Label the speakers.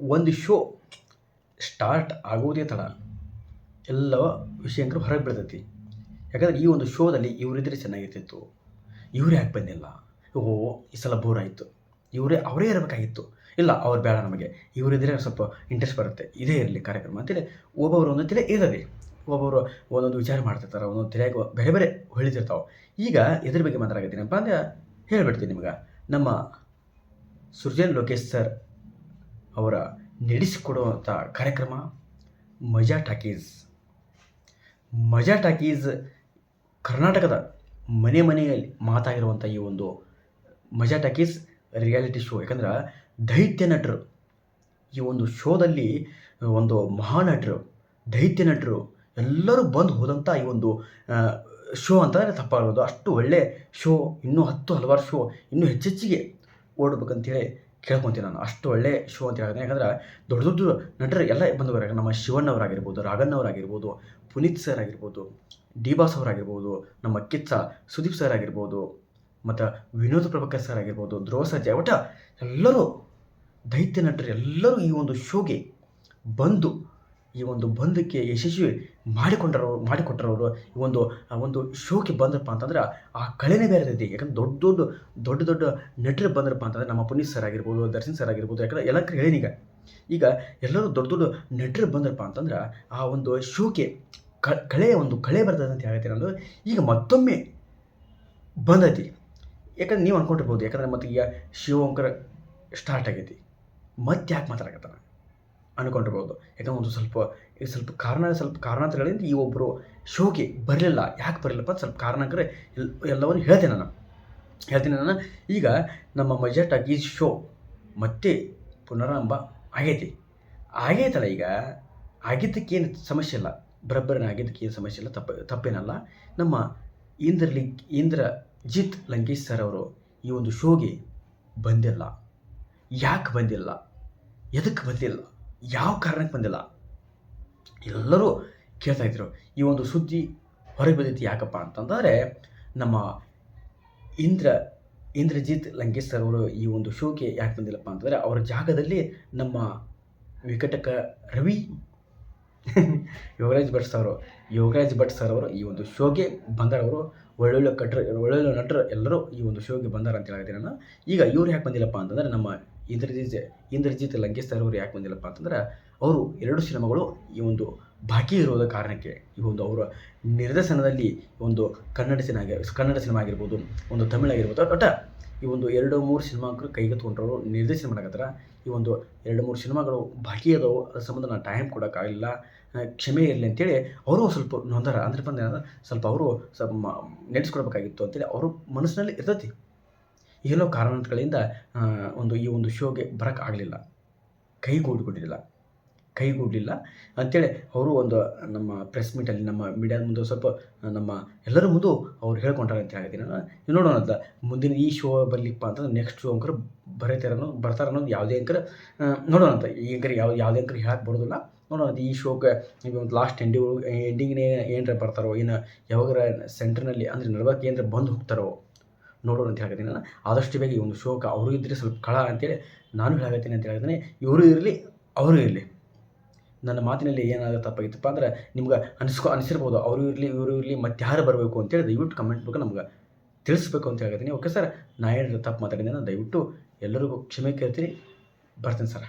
Speaker 1: ಒಂದು show start ಆಗೋದೇ ತಡ. ಎಲ್ಲ ವಿಷಯಗಳು ಹೊರಗೆ ಬೀಳ್ತೈತಿ. ಯಾಕಂದ್ರೆ ಈ ಒಂದು ಶೋದಲ್ಲಿ ಇವರಿದ್ರೆ ಚೆನ್ನಾಗಿರ್ತಿತ್ತು. ಇವ್ರು ಯಾಕೆ ಬಂದಿಲ್ಲ? ಓ, ಈ ಸಲ ಬೋರ್ ಆಯಿತು. ಇವರೇ, ಅವರೇ ಇರಬೇಕಾಗಿತ್ತು. ಇಲ್ಲ, ಅವ್ರು ಬೇಡ ನಮಗೆ. ಇವರಿದ್ರೆ ಸ್ವಲ್ಪ ಇಂಟ್ರೆಸ್ಟ್ ಬರುತ್ತೆ. ಇದೇ ಇರಲಿ ಕಾರ್ಯಕ್ರಮ ಅಂತೇಳಿ ಒಬ್ಬೊಬ್ಬರು ಒಂದೊಂದು ತಲೆ ಇರಲಿ ಒಬ್ಬೊಬ್ಬರು ಒಂದೊಂದು ವಿಚಾರ ಮಾಡ್ತಿರ್ತಾರೆ, ಒಂದೊಂದು ತಲೆಯಾಗ ಬೇರೆ ಬೇರೆ ಹೊಳಿತಿರ್ತಾವೆ ಈಗ ಇದ್ರ ಬಗ್ಗೆ ಮಾತಾಡಕತ್ತೀನಪ್ಪ ಅಂದ್ರೆ ಹೇಳ್ಬಿಡ್ತೀನಿ ನಿಮ್ಗೆ. ನಮ್ಮ ಸೃಜನ್ ಲೋಕೇಶ್ ಸರ್ ಅವರ ನಡೆಸಿಕೊಡುವಂಥ ಕಾರ್ಯಕ್ರಮ ಮಜಾ ಟಾಕೀಸ್. ಮಜಾ ಟಾಕೀಸ್ ಕರ್ನಾಟಕದ ಮನೆ ಮನೆಯಲ್ಲಿ ಮಾತಾಗಿರುವಂಥ ಈ ಒಂದು ಮಜಾ ಟಾಕೀಸ್ ರಿಯಾಲಿಟಿ ಶೋ. ಯಾಕಂದ್ರೆ ದೈತ್ಯ ನಟರು, ಈ ಒಂದು ಶೋದಲ್ಲಿ ಒಂದು ಮಹಾನಟರು ದೈತ್ಯ ನಟರು ಎಲ್ಲರೂ ಬಂದು ಹೋದಂಥ ಈ ಒಂದು ಶೋ ಅಂತಂದರೆ ತಪ್ಪಾಗೋದು ಅಷ್ಟು ಒಳ್ಳೆ ಶೋ, ಇನ್ನೂ ಹತ್ತು ಹಲವಾರು ಶೋ ಇನ್ನೂ ಹೆಚ್ಚೆಚ್ಚಿಗೆ ಓಡ್ಬೇಕಂತೇಳಿ ಕೇಳ್ಕೊತೀನಿ ನಾನು. ಅಷ್ಟು ಒಳ್ಳೆ ಶೋ ಅಂತ ಹೇಳ್ತೀನಿ ಯಾಕಂದ್ರೆ ದೊಡ್ಡ ದೊಡ್ಡ ನಟರು ಎಲ್ಲ ಬಂದವರು. ನಮ್ಮ ಶಿವಣ್ಣವರಾಗಿರ್ಬೋದು, ರಾಘಣ್ಣವರಾಗಿರ್ಬೋದು, ಪುನೀತ್ ಸರ್ ಆಗಿರ್ಬೋದು ಡಿ ಬಾಸ್ ಅವರಾಗಿರ್ಬೋದು ನಮ್ಮ ಕಿಚ್ಚ ಸುದೀಪ್ ಸರ್ ಆಗಿರ್ಬೋದು ಮತ್ತು ವಿನೋದ್ ಪ್ರಭಾಕರ್ ಸರ್ ಆಗಿರ್ಬೋದು ಧ್ರುವ ಸರ್ಜಾ, ಒಟ್ಟ ಎಲ್ಲರೂ ದೈತ್ಯ ನಟರು ಎಲ್ಲರೂ ಈ ಒಂದು ಶೋಗೆ ಬಂದು ಈ ಒಂದು ಬಂದಕ್ಕೆ ಯಶಸ್ವಿ ಮಾಡಿಕೊಂಡರು, ಮಾಡಿಕೊಟ್ಟರವರು, ಈ ಒಂದು, ಆ ಒಂದು ಶೋಗೆ ಬಂದ್ರಪ್ಪ ಅಂತಂದ್ರೆ ಆ ಕಳೆನೇ ಬೇರೆ ರೀತಿ ಯಾಕಂದ್ರೆ ದೊಡ್ಡ ದೊಡ್ಡ ದೊಡ್ಡ ದೊಡ್ಡ ನಟರು ಬಂದ್ರಪ್ಪ ಅಂತಂದ್ರೆ ನಮ್ಮ ಪುನೀತ್ ಸರ್ ಆಗಿರ್ಬೋದು, ದರ್ಶನ್ ಸರ್ ಆಗಿರ್ಬೋದು, ಯಾಕಂದ್ರೆ ಎಲ್ಲ ಹೇಳೀನೀಗ ಈಗ. ಎಲ್ಲರೂ ದೊಡ್ಡ ದೊಡ್ಡ ನಟರು ಬಂದ್ರಪ್ಪ ಅಂತಂದ್ರೆ ಆ ಒಂದು ಶೋಕೆ ಕಳೆ ಒಂದು ಕಳೆ ಬರ್ತದೆ ಅಂತ ಹೇಳ್ತೀನಿ ನಾನು ಈಗ ಮತ್ತೊಮ್ಮೆ ಬಂದೈತಿ. ಯಾಕಂದ್ರೆ ನೀವು ಅನ್ಕೊಂಡಿರ್ಬೋದು, ಯಾಕಂದ್ರೆ ಮತ್ತೆ ಈಗ ಶಿವಂಕರ ಸ್ಟಾರ್ಟ್ ಆಗೈತಿ. ಮತ್ತೆ ಯಾಕೆ ಮಾತಾಡಕತ್ತಾನ ಅನ್ಕೊಂಡಿರ್ಬೋದು. ಯಾಕಂದ್ರೆ ಒಂದು ಸ್ವಲ್ಪ ಸ್ವಲ್ಪ ಕಾರಣ, ಸ್ವಲ್ಪ ಕಾರಣಾಂತರಗಳಿಂದ ಈ ಒಬ್ಬರು ಶೋಗೆ ಬರಲಿಲ್ಲ. ಯಾಕೆ ಬರಲಿಲ್ಲಪ್ಪ ಸ್ವಲ್ಪ ಕಾರಣಕರ ಅಂದರೆ ಎಲ್ಲವನ್ನು ಹೇಳ್ತೇನೆ ನಾನು. ಹೇಳ್ತೀನಿ ನಾನು. ಈಗ ನಮ್ಮ ಮಜೆಟ್ ಈ ಶೋ ಮತ್ತೆ ಪುನರಾರಂಭ ಆಗೈತಿ. ಆಗೈತಲ್ಲ ಈಗ. ಆಗಿದ್ದಕ್ಕೇನು ಸಮಸ್ಯೆ ಇಲ್ಲ. ಬರೋಬ್ಬರಿನ ಆಗಿದ್ದಕ್ಕೆ ಏನು ಸಮಸ್ಯೆ ಇಲ್ಲ. ತಪ್ಪ, ತಪ್ಪೇನಲ್ಲ. ನಮ್ಮ ಇಂದ್ರಲಿಂಕ್ ಇಂದ್ರ ಜಿತ್ ಲಂಕೇಶ್ ಸರ್ ಅವರು ಈ ಒಂದು ಶೋಗೆ ಬಂದಿಲ್ಲ. ಯಾಕೆ ಬಂದಿಲ್ಲ? ಎದಕ್ಕೆ ಬಂದಿಲ್ಲ? ಯಾವ ಕಾರಣಕ್ಕೆ ಬಂದಿಲ್ಲ? ಎಲ್ಲರೂ ಕೇಳ್ತಾ ಇದ್ರು, ಈ ಒಂದು ಸುದ್ದಿ ಹೊರಗೆ ಬಂದಿತ್ತು ಯಾಕಪ್ಪ ಅಂತಂದರೆ, ನಮ್ಮ ಇಂದ್ರ, ಇಂದ್ರಜಿತ್ ಲಂಕೇಶ್ ಸರ್ ಅವರು ಈ ಒಂದು ಶೋಗೆ ಯಾಕೆ ಬಂದಿಲ್ಲಪ್ಪ ಅಂತಂದರೆ, ಅವರ ಜಾಗದಲ್ಲಿ ನಮ್ಮ ವಿಕಟಕ ರವಿ, ಯೋಗರಾಜ್ ಭಟ್ ಸರ್, ಯೋಗರಾಜ್ ಭಟ್ ಸರ್ ಅವರು ಈ ಒಂದು ಶೋಗೆ ಬಂದರವರು ಒಳ್ಳೊಳ್ಳೆ ಕಟ್ರ, ಒಳ್ಳೊಳ್ಳೆ ನಟರು ಎಲ್ಲರೂ ಈ ಒಂದು ಶೋಗೆ ಬಂದಾರ ಅಂತ ಹೇಳಿದ್ರೆ ನಾನು. ಈಗ ಇವ್ರು ಯಾಕೆ ಬಂದಿಲ್ಲಪ್ಪ ಅಂತಂದರೆ, ನಮ್ಮ ಇಂದ್ರಜಿತ್ ಇಂದ್ರಜಿತ್ ಲಂಕೇಶ್ ಸರ್ ಅವರು ಯಾಕೆ ಬಂದಿಲ್ಲಪ್ಪ ಅಂತಂದ್ರೆ ಅವರು ಎರಡು ಸಿನಿಮಾಗಳು ಈ ಒಂದು ಬಾಕಿ ಇರೋದ ಕಾರಣಕ್ಕೆ ಈ ಒಂದು ಅವರ ನಿರ್ದೇಶನದಲ್ಲಿ ಒಂದು ಕನ್ನಡ ಸಿನಿಮಾ ಕನ್ನಡ ಸಿನಿಮಾ ಆಗಿರ್ಬೋದು, ಒಂದು ತಮಿಳು ಆಗಿರ್ಬೋದು, ಒಟ್ಟ ಈ ಒಂದು ಎರಡು ಮೂರು ಸಿನಿಮಾಗಳು ಕೈಗೆತ್ಕೊಂಡ್ರವರು ನಿರ್ದೇಶನ ಮಾಡಕತ್ತಾರ. ಈ ಒಂದು ಎರಡು ಮೂರು ಸಿನಿಮಾಗಳು ಬಾಕಿ ಅದಾವು ಅದ್ರ ಸಂಬಂಧ ನಾನು ಟೈಮ್ ಕೊಡೋಕ್ಕಾಗಲಿಲ್ಲ ಕ್ಷಮೆ ಇರಲಿ ಅಂತೇಳಿ ಅವರು ಸ್ವಲ್ಪ ನೊಂದಾರ. ಅಂದ್ರೆ ಬಂದ ಸ್ವಲ್ಪ ಅವರು ಸ್ವಲ್ಪ ನಡೆಸ್ಕೊಡ್ಬೇಕಾಗಿತ್ತು ಅಂತೇಳಿ ಅವರು ಮನಸ್ಸಿನಲ್ಲಿ ಇರ್ತೈತಿ. ಏನೋ ಕಾರಣಗಳಿಂದ ಒಂದು ಈ ಒಂದು ಶೋಗೆ ಬರೋಕ್ಕಾಗಲಿಲ್ಲ ಕೈಗೂಡಿಕೊಟ್ಟಿಲ್ಲ ಕೈಗೂಡಲಿಲ್ಲ. ಅಂಥೇಳಿ ಅವರು ಒಂದು ನಮ್ಮ ಪ್ರೆಸ್ ಮೀಟಲ್ಲಿ ನಮ್ಮ ಮೀಡಿಯಾದ ಮುಂದೆ ಸ್ವಲ್ಪ, ನಮ್ಮ ಎಲ್ಲರ ಮುಂದೆ ಅವ್ರು ಹೇಳ್ಕೊಂಡ್ರೆ ಅಂತ ಹೇಳಿದ್ದೀನಿ ನೋಡೋಣ ಅಂತ. ಮುಂದಿನ ಈ ಶೋ ಬರಲಿಪ್ಪ ಅಂತಂದ್ರೆ ನೆಕ್ಸ್ಟ್ ಶೋ ಅಂಕರ್ ಬರೀತಾರೆ ಅನ್ನೋದು ಬರ್ತಾರೆ ಅನ್ನೋದು ಯಾವುದೇ ಅಂಕರ್ ನೋಡೋಣ ಅಂತ. ಈ ಅಂಕರ್ ಯಾವ, ಯಾವುದೇ ಅಂಕರ್ ಹೇಳಕ್ಕೆ ಬರೋದಿಲ್ಲ. ನೋಡೋಣ ಈ ಶೋಗೆ ಈಗ ಒಂದು ಲಾಸ್ಟ್ ಎಂಡಿಂಗ್ ಎಂಡಿಂಗ್ನೇ ಏನರ ಬರ್ತಾರೋ, ಏನು ಯಾವಾಗಾರ ಸೆಂಟ್ರ್ನಲ್ಲಿ ಅಂದರೆ ನಡ್ಬೇಕು ಏನರ ಬಂದು ಹೋಗ್ತಾರೋ. ನೋಡೋಣ ಅಂತ ಹೇಳ್ತೀನಿ. ನಾನು ಆದಷ್ಟು ಬೇಗ ಈ ಒಂದು ಶೋಕ ಅವರು ಇದ್ದರೆ ಸ್ವಲ್ಪ ಕಳ ಅಂತೇಳಿ ನಾನು ಹೇಳಕತ್ತೀನಿ ಅಂತ ಹೇಳ್ತೀನಿ ಇವರು ಇರಲಿ, ಅವರು ಇರಲಿ. ನನ್ನ ಮಾತಿನಲ್ಲಿ ಏನಾದರೂ ತಪ್ಪಾಗಿತ್ತಪ್ಪ ಅಂದ್ರೆ ನಿಮ್ಗೆ ಅನಿಸ್ಕೊ, ಅನಿಸಿರ್ಬೋದು. ಅವರು ಇರಲಿ, ಇವರು ಇರಲಿ, ಮತ್ತೆ ಯಾರು ಬರಬೇಕು ಅಂತೇಳಿ ದಯವಿಟ್ಟು ಕಮೆಂಟ್ ಬಗ್ಗೆ ನಮ್ಗೆ ತಿಳಿಸ್ಬೇಕು ಅಂತ ಹೇಳ್ತೀನಿ ಓಕೆ ಸರ್, ನಾ ಹೇಳಿದ್ರೆ ತಪ್ಪು ಮಾತಾಡಿದ್ದೀನಿ ದಯವಿಟ್ಟು ಎಲ್ಲರಿಗೂ ಕ್ಷಮೆ ಕೇಳ್ತೀನಿ. ಬರ್ತೀನಿ ಸರ್.